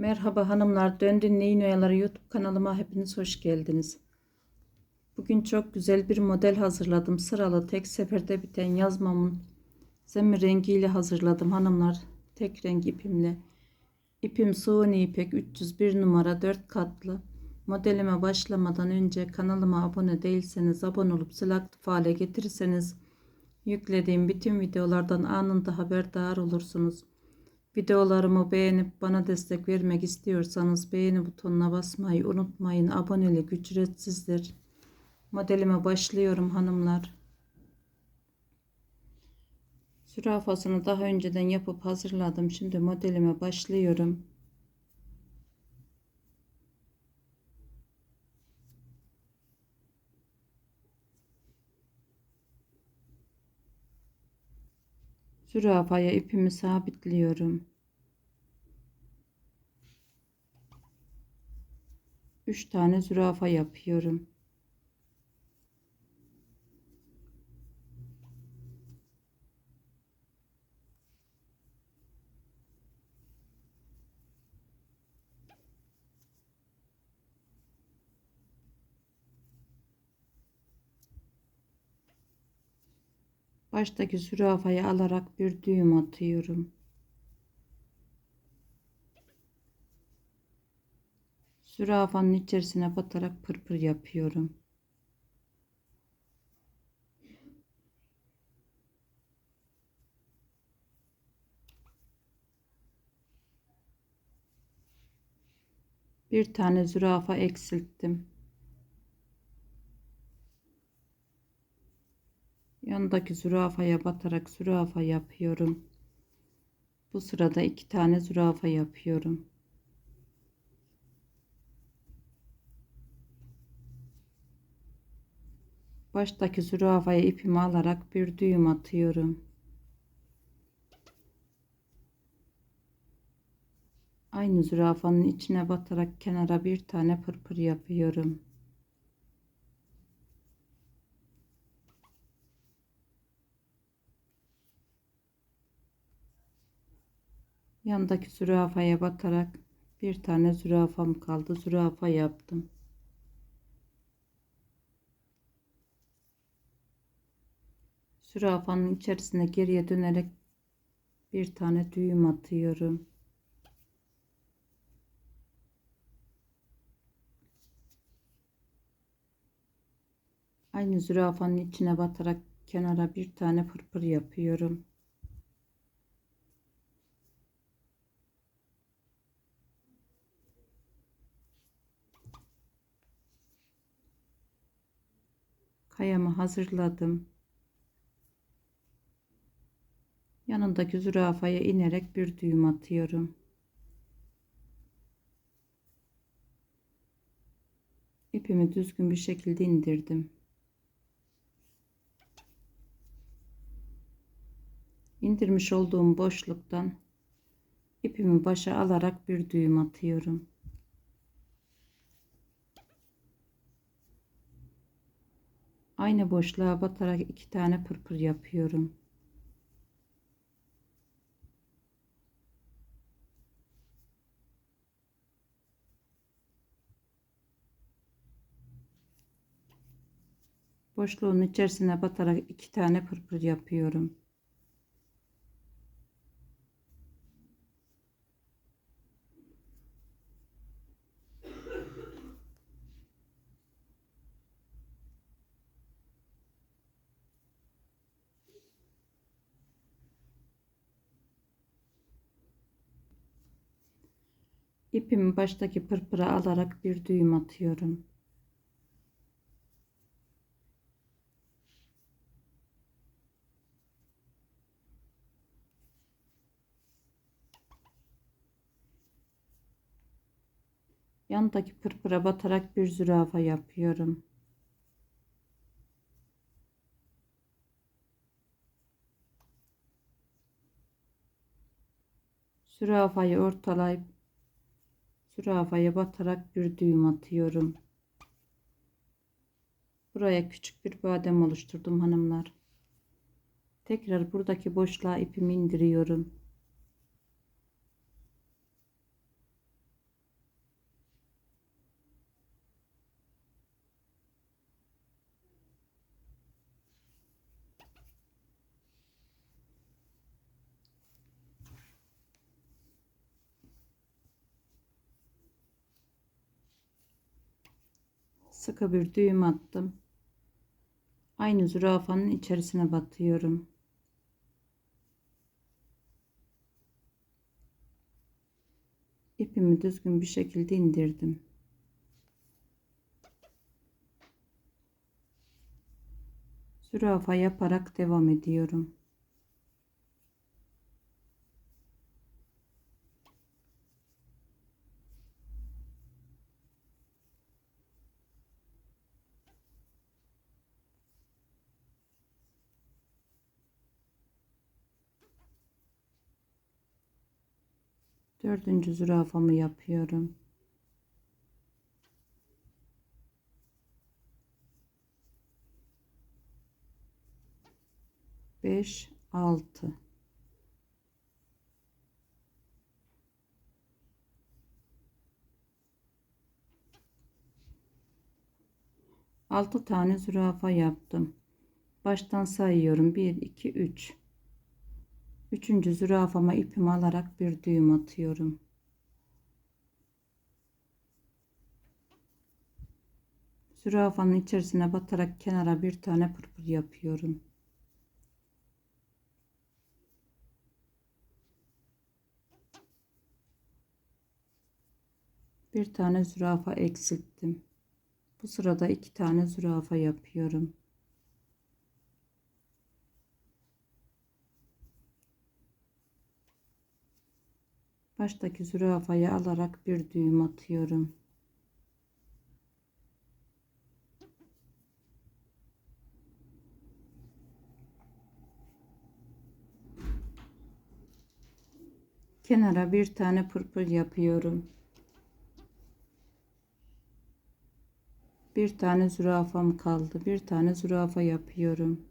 Merhaba hanımlar, Döndün Neyin Oyaları YouTube kanalıma hepiniz hoş geldiniz. Bugün çok güzel bir model hazırladım. Sıralı tek seferde biten yazmamın zemin rengiyle hazırladım hanımlar. Tek renk ipimle. İpim Suuni ipek 301 numara 4 katlı. Modelime başlamadan önce kanalıma abone değilseniz abone olup zil aktif hale getirirseniz yüklediğim bütün videolardan anında haberdar olursunuz. Videolarımı beğenip bana destek vermek istiyorsanız beğeni butonuna basmayı unutmayın. Abonelik ücretsizdir. Modelime başlıyorum hanımlar. Zürafasını daha önceden yapıp hazırladım. Şimdi modelime başlıyorum. Zürafaya ipimi sabitliyorum. 3 tane zürafa yapıyorum. Baştaki zürafayı alarak bir düğüm atıyorum. Zürafanın içerisine batarak pırpır yapıyorum. Bir tane zürafa eksilttim. Yanındaki zürafaya batarak zürafa yapıyorum. Bu sırada iki tane zürafa yapıyorum. Baştaki zürafayı ipimi alarak bir düğüm atıyorum. Aynı zürafanın içine batarak kenara bir tane pırpır yapıyorum. Yandaki zürafaya batarak bir tane zürafam kaldı. Zürafa yaptım. Zürafanın içerisine geriye dönerek bir tane düğüm atıyorum. Aynı zürafanın içine batarak kenara bir tane pırpır yapıyorum. Kayamı hazırladım. Yanındaki zürafaya inerek bir düğüm atıyorum. İpimi düzgün bir şekilde indirdim. İndirmiş olduğum boşluktan ipimi başa alarak bir düğüm atıyorum. Aynı boşluğa batarak iki tane pırpır yapıyorum. Boşluğun içerisine batarak iki tane pırpır yapıyorum. İpimi baştaki pırpıra alarak bir düğüm atıyorum. Yandaki pırpıra batarak bir zürafa yapıyorum. Zürafayı ortalayıp zürafaya batarak bir düğüm atıyorum. Buraya küçük bir badem oluşturdum hanımlar. Tekrar buradaki boşluğa ipimi indiriyorum. Sıkı bir düğüm attım. Aynı zürafanın içerisine batıyorum. İpimi düzgün bir şekilde indirdim. Zürafa yaparak devam ediyorum. Dördüncü zürafamı yapıyorum. Beş, altı. Altı tane zürafa yaptım. Baştan sayıyorum. Bir, iki, üç. Üçüncü zürafama ipimi alarak bir düğüm atıyorum. Zürafanın içerisine batarak kenara bir tane pırpır yapıyorum. Bir tane zürafa eksilttim. Bu sırada iki tane zürafa yapıyorum. Baştaki zürafayı alarak bir düğüm atıyorum. Kenara bir tane pırpır yapıyorum. Bir tane zürafam kaldı. Bir tane zürafa yapıyorum.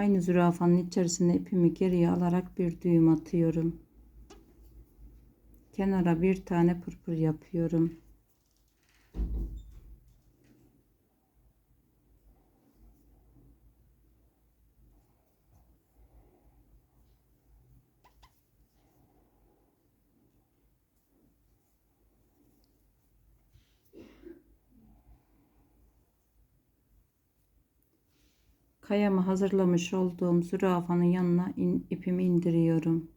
Aynı zürafanın içerisine ipimi geriye alarak bir düğüm atıyorum. Kenara bir tane pırpır yapıyorum. Kayama hazırlamış olduğum zürafanın yanına in, ipimi indiriyorum.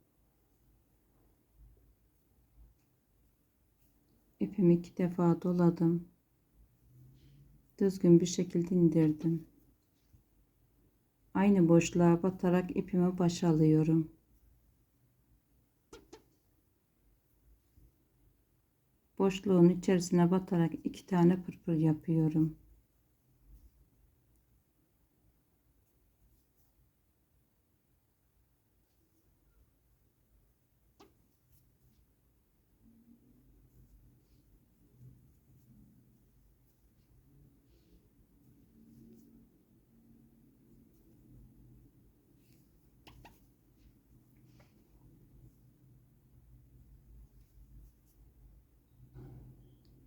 İpimi iki defa doladım. Düzgün bir şekilde indirdim. Aynı boşluğa batarak ipimi başa alıyorum. Boşluğun içerisine batarak iki tane pırpır yapıyorum.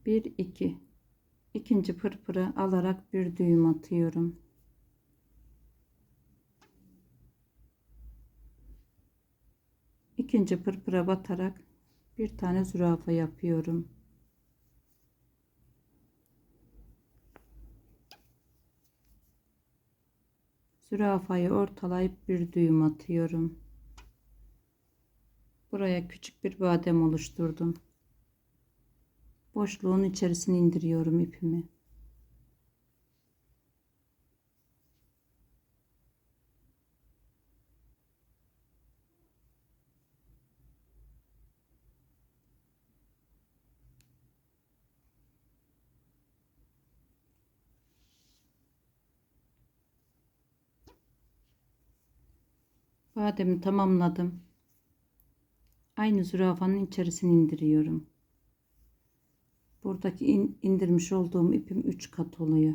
Bir iki. İkinci pırpırı alarak bir düğüm atıyorum. İkinci pırpıra batarak bir tane zürafa yapıyorum. Zürafayı ortalayıp bir düğüm atıyorum. Buraya küçük bir badem oluşturdum boşluğun içerisine indiriyorum ipimi. Bademi tamamladım. Aynı zürafanın içerisine indiriyorum. Buradaki in, indirmiş olduğum ipim 3 kat oluyor.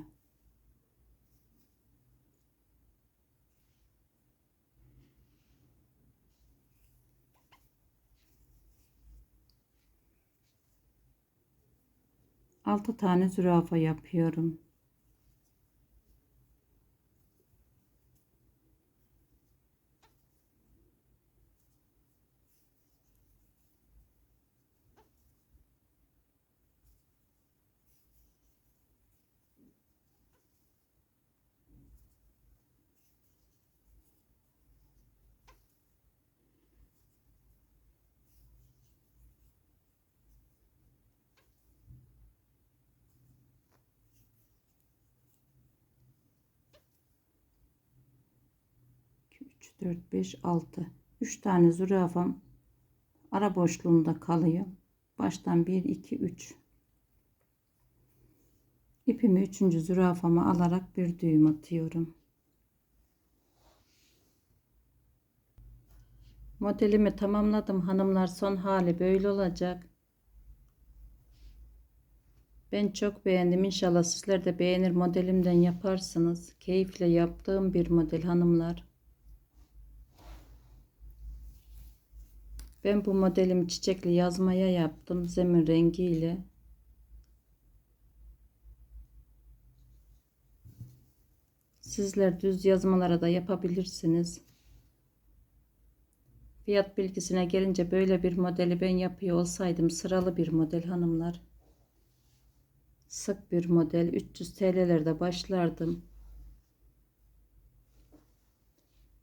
Altı tane zürafa yapıyorum. 4 5 6 3 tane zürafam ara boşluğunda kalıyor. Baştan 1 2 3 İpimi 3. zürafama alarak bir düğüm atıyorum. Modelimi tamamladım hanımlar. Son hali böyle olacak. Ben çok beğendim. İnşallah sizler de beğenir modelimden yaparsınız. Keyifle yaptığım bir model hanımlar. Ben bu modelimi çiçekli yazmaya yaptım. Zemin rengiyle. Sizler düz yazmalara da yapabilirsiniz. Fiyat bilgisine gelince böyle bir modeli ben yapıyor olsaydım sıralı bir model hanımlar. Sık bir model 300 TL'lerde başlardım.